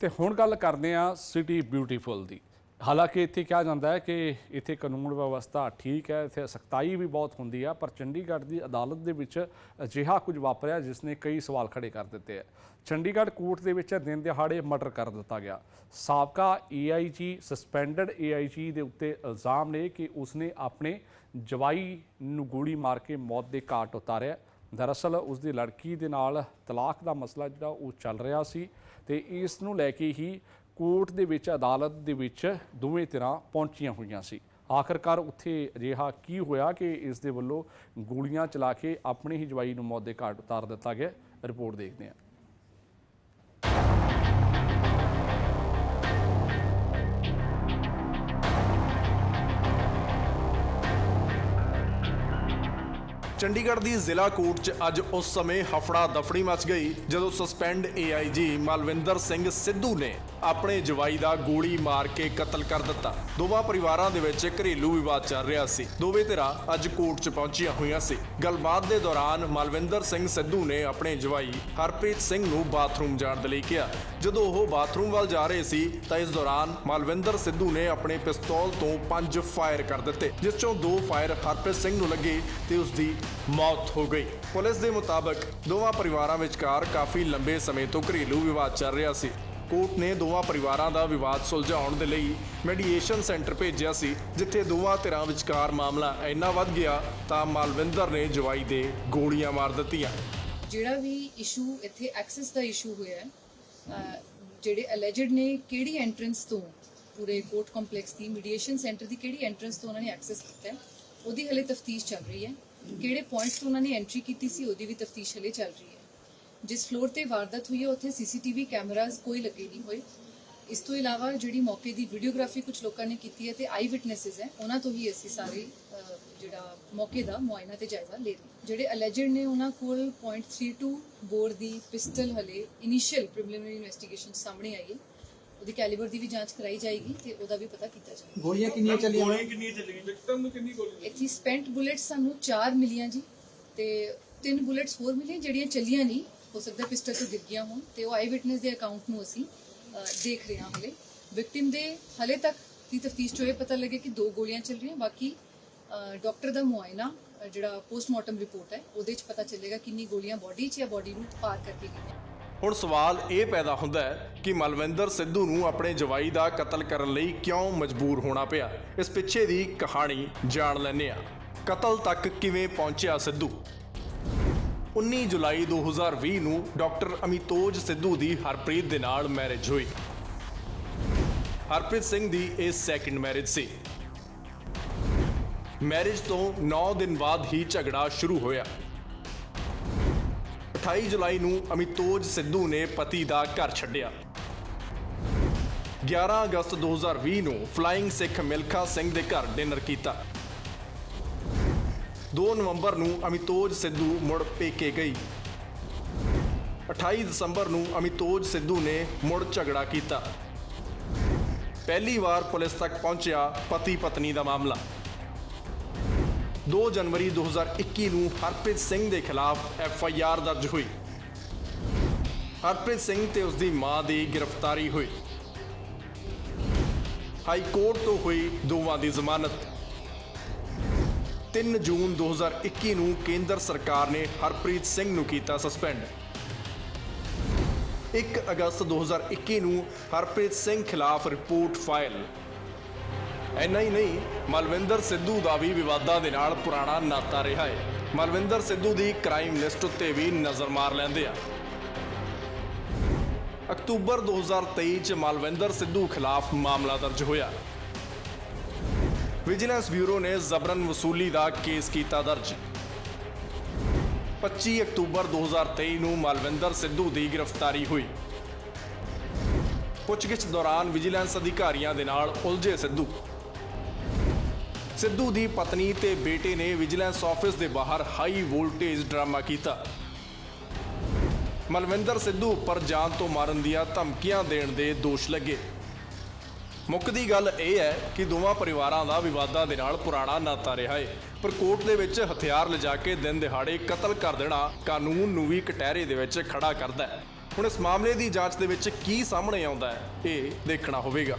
ਤੇ ਹੁਣ ਗੱਲ ਕਰਦੇ ਆ ਸਿਟੀ ਬਿਊਟੀਫੁਲ ਦੀ। ਹਾਲਾਂਕਿ ਇੱਥੇ ਕਿਹਾ ਜਾਂਦਾ ਹੈ ਕਿ ਇੱਥੇ ਕਾਨੂੰਨ ਵਿਵਸਥਾ ਠੀਕ ਹੈ, ਇੱਥੇ ਸਖਤਾਈ ਵੀ ਬਹੁਤ ਹੁੰਦੀ ਆ, ਪਰ ਚੰਡੀਗੜ੍ਹ ਦੀ ਅਦਾਲਤ ਦੇ ਵਿੱਚ ਅਜਿਹਾ ਕੁਝ ਵਾਪਰਿਆ ਜਿਸ ਨੇ ਕਈ ਸਵਾਲ ਖੜੇ ਕਰ ਦਿੱਤੇ ਹੈ ਚੰਡੀਗੜ੍ਹ ਕੋਰਟ ਦੇ ਵਿੱਚ ਦਿਨ ਦਿਹਾੜੇ ਮਰਡਰ ਕਰ ਦਿੱਤਾ ਗਿਆ। ਸਾਬਕਾ ਏਆਈਜੀ ਸਸਪੈਂਡਡ ਏਆਈਜੀ ਦੇ ਉੱਤੇ ਇਲਜ਼ਾਮ ਨੇ ਕਿ ਉਸਨੇ ਆਪਣੇ ਜਵਾਈ ਨੂੰ ਗੋਲੀ ਮਾਰ ਕੇ ਮੌਤ ਦੇ ਘਾਟ ਉਤਾਰਿਆ। ਦਰਅਸਲ ਉਸ ਦੀ ਲੜਕੀ ਦੇ ਨਾਲ ਤਲਾਕ ਦਾ ਮਸਲਾ ਜਿਹੜਾ ਉਹ ਚੱਲ ਰਿਹਾ ਸੀ ਤੇ ਇਸ ਨੂੰ ਲੈ ਕੇ ਹੀ ਕੋਰਟ ਦੇ ਵਿੱਚ ਅਦਾਲਤ ਦੇ ਵਿੱਚ ਦੋਵੇਂ ਧਿਰਾਂ ਪਹੁੰਚੀਆਂ ਹੋਈਆਂ ਸੀ। ਆਖਰਕਾਰ ਉੱਥੇ ਅਜਿਹਾ ਕੀ ਹੋਇਆ ਕਿ ਇਸ ਦੇ ਵੱਲੋਂ ਗੋਲੀਆਂ ਚਲਾ ਕੇ ਆਪਣੇ ਹੀ ਜਵਾਈ ਨੂੰ ਮੌਤ ਦੇ ਘਾਟ ਉਤਾਰ ਦਿੱਤਾ ਗਿਆ? ਰਿਪੋਰਟ ਦੇਖਦੇ ਹਾਂ। ਚੰਡੀਗੜ੍ਹ ਦੀ ਜ਼ਿਲ੍ਹਾ ਕੋਰਟ 'ਚ ਅੱਜ ਉਸ ਸਮੇਂ ਹਫੜਾ ਦਫੜੀ ਮਚ ਗਈ ਜਦੋਂ ਸਸਪੈਂਡ ਏਆਈਜੀ ਮਲਵਿੰਦਰ ਸਿੰਘ ਸਿੱਧੂ ਨੇ ਆਪਣੇ ਜਵਾਈ ਦਾ ਗੋਲੀ ਮਾਰ ਕੇ ਕਤਲ ਕਰ ਦਿੱਤਾ। ਦੋਵਾਂ ਪਰਿਵਾਰਾਂ ਦੇ ਵਿੱਚ ਘਰੇਲੂ ਵਿਵਾਦ ਚੱਲ ਰਿਹਾ ਸੀ। ਦੋਵੇਂ ਧਿਰਾਂ ਅੱਜ ਕੋਰਟ 'ਚ ਪਹੁੰਚੀਆਂ ਹੋਈਆਂ ਸੀ। ਗੱਲਬਾਤ ਦੇ ਦੌਰਾਨ ਮਲਵਿੰਦਰ ਸਿੰਘ ਸਿੱਧੂ ਨੇ ਆਪਣੇ ਜਵਾਈ ਹਰਪ੍ਰੀਤ ਸਿੰਘ ਨੂੰ ਬਾਥਰੂਮ ਜਾਣ ਦੇ ਲਈ ਕਿਹਾ। ਜਦੋਂ ਉਹ ਬਾਥਰੂਮ ਵੱਲ ਜਾ ਰਹੇ ਸੀ ਤਾਂ ਇਸ ਦੌਰਾਨ ਮਲਵਿੰਦਰ ਸਿੱਧੂ ਨੇ ਆਪਣੇ ਪਿਸਤੌਲ ਤੋਂ ਪੰਜ ਫਾਇਰ ਕਰ ਦਿੱਤੇ, ਜਿਸ ਚੋਂ ਦੋ ਫਾਇਰ ਹਰਪ੍ਰੀਤ ਸਿੰਘ ਨੂੰ ਲੱਗੇ ਤੇ ਉਸ ਦੀ ਮੌਤ ਹੋ ਗਈ। ਪੁਲਿਸ ਦੇ ਮੁਤਾਬਕ ਦੋਵਾਂ ਪਰਿਵਾਰਾਂ ਵਿਚਕਾਰ ਕਾਫੀ ਲੰਬੇ ਸਮੇਂ ਤੋਂ ਘਰੇਲੂ ਵਿਵਾਦ ਚੱਲ ਰਿਹਾ ਸੀ। ਕੋਰਟ ਨੇ ਦੋਵਾਂ ਪਰਿਵਾਰਾਂ ਦਾ ਵਿਵਾਦ ਸੁਲਝਾਉਣ ਦੇ ਲਈ ਮੈਡੀਏਸ਼ਨ ਸੈਂਟਰ ਭੇਜਿਆ ਸੀ ਜਿੱਥੇ ਦੋਵਾਂ ਧਿਰਾਂ ਵਿਚਕਾਰ ਮਾਮਲਾ ਇੰਨਾ ਵੱਧ ਗਿਆ ਤਾਂ ਮਾਲਵਿੰਦਰ ਨੇ ਜਵਾਈ ਦੇ ਗੋਲੀਆਂ ਮਾਰ ਦਿੱਤੀਆਂ। ਜਿਹੜਾ ਵੀ ਇਸ਼ੂ ਇੱਥੇ ਐਕਸੈਸ ਦਾ ਇਸ਼ੂ ਹੋਇਆ ਹੈ ਜਿਹੜੇ ਅਲੈਜਡ ਨੇ ਕਿਹੜੀ ਐਂਟਰੈਂਸ ਤੋਂ ਪੂਰੇ ਕੋਰਟ ਕੰਪਲੈਕਸ ਦੀ ਮੀਡੀਏਸ਼ਨ ਸੈਂਟਰ ਦੀ ਕਿਹੜੀ ਐਂਟਰੈਂਸ ਤੋਂ ਉਹਨਾਂ ਨੇ ਐਕਸੈਸ ਕੀਤਾ ਉਹਦੀ ਹਲੇ ਤਫਤੀਸ਼ ਚੱਲ ਰਹੀ ਹੈ। ਕਿਹੜੇ ਪੁਆਇੰਟਸ ਤੋਂ ਉਹਨਾਂ ਨੇ ਐਂਟਰੀ ਕੀਤੀ ਸੀ, ਉਹਦੀ ਵੀ ਤਫਤੀਸ਼ ਹਲੇ ਚੱਲ ਰਹੀ ਹੈ। ਜਿਸ ਫਲੋਰ ਤੇ ਵਾਰਦਾਤ ਹੋਈ ਹੈ, ਉੱਥੇ ਸੀਸੀਟੀਵੀ ਕੈਮਰਾਜ਼ ਕੋਈ ਲੱਗੇ ਨਹੀਂ ਹੋਏ। ਇਸ ਤੋਂ ਇਲਾਵਾ ਜਿਹੜੀ ਮੌਕੇ ਦੀ ਵੀਡੀਓਗ੍ਰਾਫੀ ਕੁਝ ਲੋਕਾਂ ਨੇ ਕੀਤੀ ਹੈ ਤੇ ਆਈ ਵਿਟਨੈਸਸ ਹੈ, ਉਹਨਾਂ ਤੋਂ ਹੀ ਅਸੀਂ ਸਾਰੇ ਜਿਹੜਾ ਮੌਕੇ ਦਾ ਮੁਆਇਨਾ ਤੇ ਜਾਇਜ਼ਾ ਲੈ ਰਹੇ ਜਿਹੜੇ ਅਲੈਜਡ ਨੇ, ਉਹਨਾਂ ਕੋਲ .32 ਬੋਰ ਦੀ ਪਿਸਟਲ ਹਲੇ ਇਨੀਸ਼ੀਅਲ ਪ੍ਰੀਲਿਮਿਨਰੀ ਇਨਵੈਸਟੀਗੇਸ਼ਨ ਸਾਹਮਣੇ ਆਈ ਹੈ। ਉਹਦੀ ਕੈਲੀਬਰ ਦੀ ਵੀ ਜਾਂਚ ਕਰਾਈ ਜਾਏਗੀ ਤੇ ਉਹਦਾ ਵੀ ਪਤਾ ਕੀਤਾ ਜਾਏਗਾ। ਗੋਲੀਆਂ ਕਿੰਨੀਆਂ ਚੱਲੀਆਂ? ਗੋਲੀਆਂ ਕਿੰਨੀਆਂ ਚੱਲੀਆਂ? ਵਿਕਟਮ ਨੂੰ ਕਿੰਨੀ ਗੋਲੀ ਇੱਥੇ ਸਪੈਂਟ ਬੁਲੇਟਸ ਸਾਨੂੰ 4 ਮਿਲੀਆਂ ਜੀ ਤੇ ਤਿੰਨ ਬੁਲੇਟਸ ਹੋਰ ਮਿਲੀਆਂ ਜਿਹੜੀਆਂ ਚੱਲੀਆਂ ਨਹੀਂ। ਹੋ ਸਕਦਾ ਪਿਸਟਲ ਤੋਂ ਗਿਰ ਗਈਆਂ ਹੋਣ ਤੇ ਉਹ ਆਈ ਵਿਟਨੈਸ ਦੇ ਅਕਾਊਂਟ ਨੂੰ ਅਸੀਂ ਦੇਖ ਰਹੇ ਹਾਂ ਹਲੇ ਵਿਕਟਿਮ ਦੇ ਹਲੇ ਤੱਕ ਦੀ ਤਫਤੀਸ਼ ਚੋਂ ਇਹ ਪਤਾ ਲੱਗੇ ਕਿ ਦੋ ਗੋਲੀਆਂ ਚੱਲ ਰਹੀਆਂ ਬਾਕੀ ਡਾਕਟਰ ਦਾ ਮੁਆਇਨਾ ਜਿਹੜਾ ਪੋਸਟਮਾਰਟਮ ਰਿਪੋਰਟ ਹੈ ਉਹਦੇ 'ਚ ਪਤਾ ਚੱਲੇਗਾ ਕਿੰਨੀ ਗੋਲੀਆਂ ਬਾਡੀ 'ਚ ਜਾਂ ਬਾਡੀ ਨੂੰ ਪਾਰ ਕਰਕੇ ਗਈਆਂ। ਹੁਣ ਸਵਾਲ ਇਹ ਪੈਦਾ ਹੁੰਦਾ ਹੈ ਕਿ ਮਲਵਿੰਦਰ ਸਿੱਧੂ ਨੂੰ ਆਪਣੇ ਜਵਾਈ ਦਾ ਕਤਲ ਕਰਨ ਲਈ ਕਿਉਂ ਮਜਬੂਰ ਹੋਣਾ ਪਿਆ? ਇਸ ਪਿੱਛੇ ਦੀ ਕਹਾਣੀ ਜਾਣ ਲੈਂਦੇ ਆ ਕਤਲ ਤੱਕ ਕਿਵੇਂ ਪਹੁੰਚਿਆ ਸਿੱਧੂ? 19 ਜੁਲਾਈ 2020 ਨੂੰ ਡਾਕਟਰ ਅਮਿਤੋਜ ਸਿੱਧੂ ਦੀ ਹਰਪ੍ਰੀਤ ਦੇ ਨਾਲ ਮੈਰਿਜ ਹੋਈ। ਹਰਪ੍ਰੀਤ ਸਿੰਘ ਦੀ ਇਹ ਸੈਕਿੰਡ ਮੈਰਿਜ ਸੀ। ਮੈਰਿਜ ਤੋਂ 9 ਦਿਨ ਬਾਅਦ ਹੀ ਝਗੜਾ ਸ਼ੁਰੂ ਹੋਇਆ। 28 ਜੁਲਾਈ ਨੂੰ ਅਮਿਤੋਜ ਸਿੱਧੂ ਨੇ ਪਤੀ ਦਾ ਘਰ ਛੱਡਿਆ। 11 ਅਗਸਤ 2020 ਨੂੰ ਫਲਾਈਂਗ ਸਿੱਖ ਮਿਲਖਾ ਸਿੰਘ ਦੇ ਘਰ ਡਿਨਰ ਕੀਤਾ। 2 ਨਵੰਬਰ ਨੂੰ ਅਮਿਤੋਜ ਸਿੱਧੂ ਮੁੜ ਪੇਕੇ ਗਈ। 28 ਦਸੰਬਰ ਨੂੰ ਅਮਿਤੋਜ ਸਿੱਧੂ ਨੇ ਮੁੜ ਝਗੜਾ ਕੀਤਾ। ਪਹਿਲੀ ਵਾਰ ਪੁਲਿਸ ਤੱਕ ਪਹੁੰਚਿਆ ਪਤੀ ਪਤਨੀ ਦਾ ਮਾਮਲਾ। 2 ਜਨਵਰੀ 2021 ਨੂੰ ਹਰਪ੍ਰੀਤ ਸਿੰਘ ਦੇ ਖਿਲਾਫ ਐਫ ਆਈ ਆਰ ਦਰਜ ਹੋਈ। ਹਰਪ੍ਰੀਤ ਸਿੰਘ ਤੇ ਉਸ ਦੀ ਮਾਂ ਦੀ ਗ੍ਰਿਫਤਾਰੀ ਹੋਈ। ਹਾਈ ਕੋਰਟ ਤੋਂ ਹੋਈ ਦੋਵਾਂ ਦੀ ਜ਼ਮਾਨਤ। 3 ਜੂਨ 2021 ਨੂੰ ਕੇਂਦਰ ਸਰਕਾਰ ਨੇ ਹਰਪ੍ਰੀਤ ਸਿੰਘ ਨੂੰ ਕੀਤਾ ਸਸਪੈਂਡ। 1 ਅਗਸਤ 2021 ਨੂੰ ਹਰਪ੍ਰੀਤ ਸਿੰਘ ਖਿਲਾਫ ਰਿਪੋਰਟ ਫਾਈਲ ਇੰਨਾ ਹੀ ਨਹੀਂ, ਮਲਵਿੰਦਰ ਸਿੱਧੂ ਦਾ ਵੀ ਵਿਵਾਦਾਂ ਦੇ ਨਾਲ ਪੁਰਾਣਾ ਨਾਤਾ ਰਿਹਾ ਹੈ। ਮਲਵਿੰਦਰ ਸਿੱਧੂ ਦੀ ਕ੍ਰਾਈਮ ਲਿਸਟ ਉੱਤੇ ਵੀ ਨਜ਼ਰ ਮਾਰ ਲੈਂਦੇ ਆ। ਅਕਤੂਬਰ 2023 ਚ ਮਲਵਿੰਦਰ ਸਿੱਧੂ ਖਿਲਾਫ ਮਾਮਲਾ ਦਰਜ ਹੋਇਆ। ਵਿਜੀਲੈਂਸ ਬਿਊਰੋ ਨੇ ਜ਼ਬਰਨ ਵਸੂਲੀ ਦਾ ਕੇਸ ਕੀਤਾ ਦਰਜ। 25 ਅਕਤੂਬਰ 2023 ਨੂੰ ਮਲਵਿੰਦਰ ਸਿੱਧੂ ਦੀ ਗ੍ਰਿਫਤਾਰੀ ਹੋਈ। ਪੁੱਛਗਿੱਛ ਦੌਰਾਨ ਵਿਜੀਲੈਂਸ ਅਧਿਕਾਰੀਆਂ ਦੇ ਨਾਲ ਉਲਝੇ ਸਿੱਧੂ। ਸਿੱਧੂ ਦੀ ਪਤਨੀ ਤੇ ਬੇਟੇ ਨੇ ਵਿਜੀਲੈਂਸ ਆਫਿਸ ਦੇ ਬਾਹਰ ਹਾਈ ਵੋਲਟੇਜ ਡਰਾਮਾ ਕੀਤਾ। ਮਲਵਿੰਦਰ ਸਿੱਧੂ ਉੱਪਰ ਜਾਨ ਤੋਂ ਮਾਰਨ ਦੀਆਂ ਧਮਕੀਆਂ ਦੇਣ ਦੇ ਦੋਸ਼ ਲੱਗੇ। ਮੁੱਕਦੀ ਗੱਲ ਇਹ ਹੈ ਕਿ ਦੋਵਾਂ ਪਰਿਵਾਰਾਂ ਦਾ ਵਿਵਾਦਾਂ ਦੇ ਨਾਲ ਪੁਰਾਣਾ ਨਾਤਾ ਰਿਹਾ ਹੈ ਪਰ ਕੋਰਟ ਦੇ ਵਿੱਚ ਹਥਿਆਰ ਲਿਜਾ ਕੇ ਦਿਨ ਦਿਹਾੜੇ ਕਤਲ ਕਰ ਦੇਣਾ ਕਾਨੂੰਨ ਨੂੰ ਵੀ ਕਟਹਿਰੇ ਦੇ ਵਿੱਚ ਖੜਾ ਕਰਦਾ ਹੈ। ਹੁਣ ਇਸ ਮਾਮਲੇ ਦੀ ਜਾਂਚ ਦੇ ਵਿੱਚ ਕੀ ਸਾਹਮਣੇ ਆਉਂਦਾ ਹੈ, ਇਹ ਦੇਖਣਾ ਹੋਵੇਗਾ।